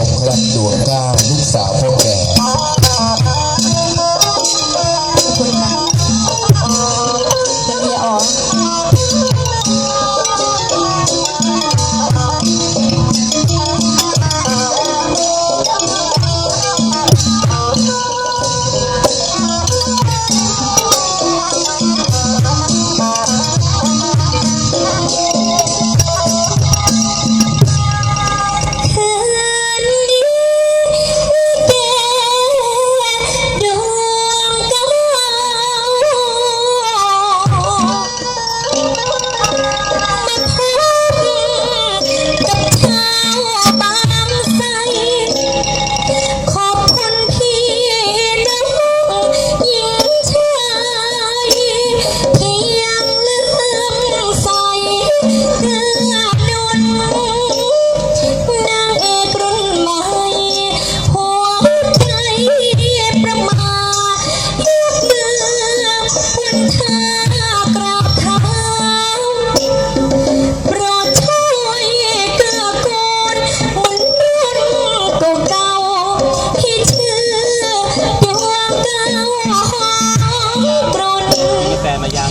องครัตดวงเกล้าลูกสาวพระ แต่มายาม